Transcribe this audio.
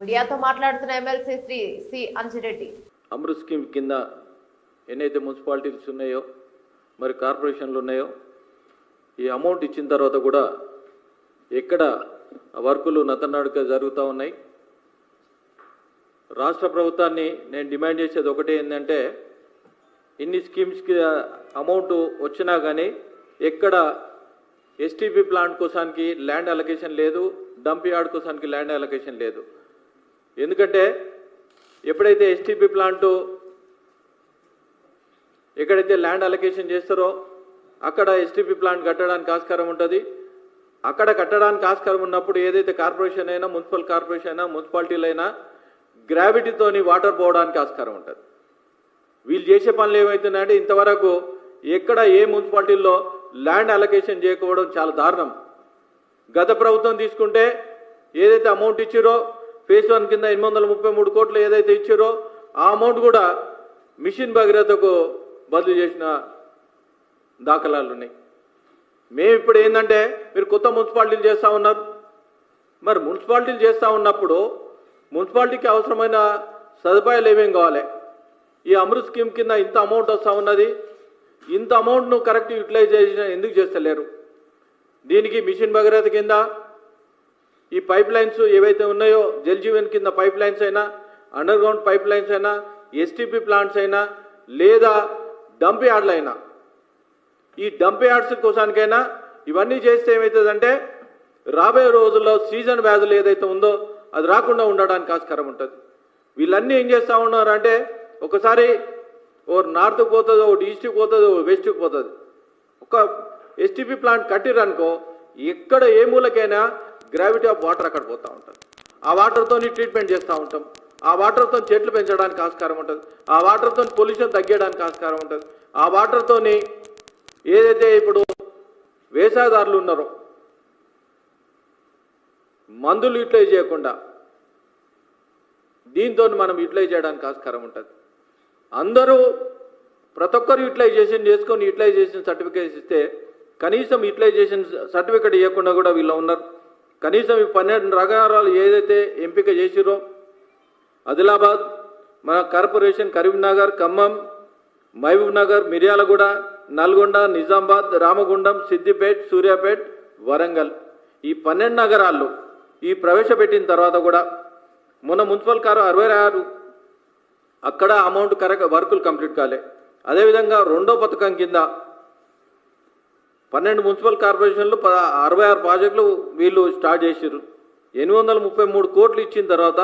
మీడియాతో మాట్లాడుతున్న MLC Shri C Anjireddy. Amrut scheme కింద ఎన్నైతే మున్సిపాలిటీస్ ఉన్నాయో మరి కార్పొరేషన్లు ఉన్నాయో ఈ అమౌంట్ ఇచ్చిన తర్వాత కూడా ఎక్కడ వర్కులు నతనాడుగా జరుగుతూ ఉన్నాయి. రాష్ట్ర ప్రభుత్వాన్ని నేను డిమాండ్ చేసేది ఒకటే ఏంటంటే ఇన్ని స్కీమ్స్కి అమౌంట్ వచ్చినా కానీ ఎక్కడ ఎస్టీపీ ప్లాంట్ కోసానికి ల్యాండ్ అలొకేషన్ లేదు డంప్ యార్డ్ కోసానికి ల్యాండ్ అలొకేషన్ లేదు. ఎందుకంటే ఎప్పుడైతే ఎస్టీపీ ప్లాంట్ ఎక్కడైతే ల్యాండ్ అలొకేషన్ చేస్తారో అక్కడ ఎస్టీపీ ప్లాంట్ కట్టడానికి ఆస్కారం ఉంటుంది. అక్కడ కట్టడానికి ఆస్కారం ఉన్నప్పుడు ఏదైతే కార్పొరేషన్ అయినా మున్సిపల్ కార్పొరేషన్ అయినా మున్సిపాలిటీలు అయినా గ్రావిటీతోని వాటర్ పోవడానికి ఆస్కారం ఉంటుంది. వీళ్ళు చేసే పనులు ఏమవుతున్నాయంటే ఇంతవరకు ఎక్కడ ఏ మున్సిపాలిటీల్లో ల్యాండ్ అలొకేషన్ చేయకపోవడం చాలా దారుణం. గత ప్రభుత్వం తీసుకుంటే ఏదైతే అమౌంట్ ఇచ్చారో ఫేజ్ వన్ కింద ఎనిమిది వందల ముప్పై మూడు కోట్లు ఏదైతే ఇచ్చారో ఆ అమౌంట్ కూడా మిషన్ భగీరథకు బదిలీ చేసిన దాఖలాలు ఉన్నాయి. మేము ఇప్పుడు ఏంటంటే మీరు కొత్త మున్సిపాలిటీలు చేస్తూ ఉన్నారు. మరి మున్సిపాలిటీలు చేస్తూ ఉన్నప్పుడు మున్సిపాలిటీకి అవసరమైన సదుపాయాలు ఏమేమి కావాలి? ఈ అమృత్ స్కీమ్ కింద ఇంత అమౌంట్ వస్తూ ఉన్నది. ఇంత అమౌంట్ను కరెక్ట్ యూటిలైజేషన్ ఎందుకు చేస్తలేరు? దీనికి మిషన్ భగీరథ కింద ఈ పైప్ లైన్స్ ఏవైతే ఉన్నాయో జల్జీవన్ కింద పైప్ లైన్స్ అయినా అండర్ గ్రౌండ్ పైప్ లైన్స్ అయినా ఎస్టీపీ ప్లాంట్స్ అయినా లేదా డంప్ యార్డ్లు అయినా. ఈ డంప్ యార్డ్స్ కోసానికైనా ఇవన్నీ చేస్తే ఏమవుతుందంటే రాబోయే రోజుల్లో సీజన్ వ్యాధులు ఏదైతే ఉందో అది రాకుండా ఉండడానికి ఆస్కారం ఉంటుంది. వీళ్ళన్నీ ఏం చేస్తూ ఉన్నారు అంటే ఒకసారి ఓ నార్త్కి పోతుంది ఒకటి ఈస్ట్కి పోతుంది ఓ వెస్ట్కి పోతుంది. ఒక ఎస్టీపీ ప్లాంట్ కట్టిరనుకో ఎక్కడ ఏ మూలకైనా గ్రావిటీ ఆఫ్ వాటర్ అక్కడ పోతూ ఉంటుంది. ఆ వాటర్తో ట్రీట్మెంట్ చేస్తూ ఉంటాం. ఆ వాటర్తో చెట్లు పెంచడానికి ఆస్కారం ఉంటుంది. ఆ వాటర్తో పొల్యూషన్ తగ్గడానికి ఆస్కారం ఉంటుంది. ఆ వాటర్తోని ఏదైతే ఇప్పుడు వేసాదారులు ఉన్నారో మందులు యూటిలైజ్ చేయకుండా దీంతో మనం యూటిలైజ్ చేయడానికి ఆస్కారం ఉంటుంది. అందరూ ప్రతి ఒక్కరు యూటిలైజేషన్ చేసుకొని యూటిలైజేషన్ సర్టిఫికేట్ ఇస్తే కనీసం యూటిలైజేషన్ సర్టిఫికేట్ ఇవ్వకుండా కూడా వీళ్ళు ఉన్నారు. కనీసం ఈ పన్నెండు నగరాలు ఏదైతే ఎంపిక చేసిరో ఆదిలాబాద్ మన కార్పొరేషన్ కరీంనగర్ ఖమ్మం మహబూబ్ నగర్ మిర్యాలగూడ నల్గొండ నిజామాబాద్ రామగుండం సిద్దిపేట్ సూర్యాపేట్ వరంగల్. ఈ పన్నెండు నగరాల్లో ఈ ప్రవేశపెట్టిన తర్వాత కూడా మొన్న మున్సిపల్ కారు అరవై ఆరు అక్కడ అమౌంట్ కరెక్ట్ వర్కులు కంప్లీట్ కాలే. అదేవిధంగా రెండో పథకం కింద పన్నెండు మున్సిపల్ కార్పొరేషన్లు అరవై ఆరు ప్రాజెక్టులు వీళ్ళు స్టార్ట్ చేసారు ఎనిమిది వందల ముప్పై మూడు కోట్లు ఇచ్చిన తర్వాత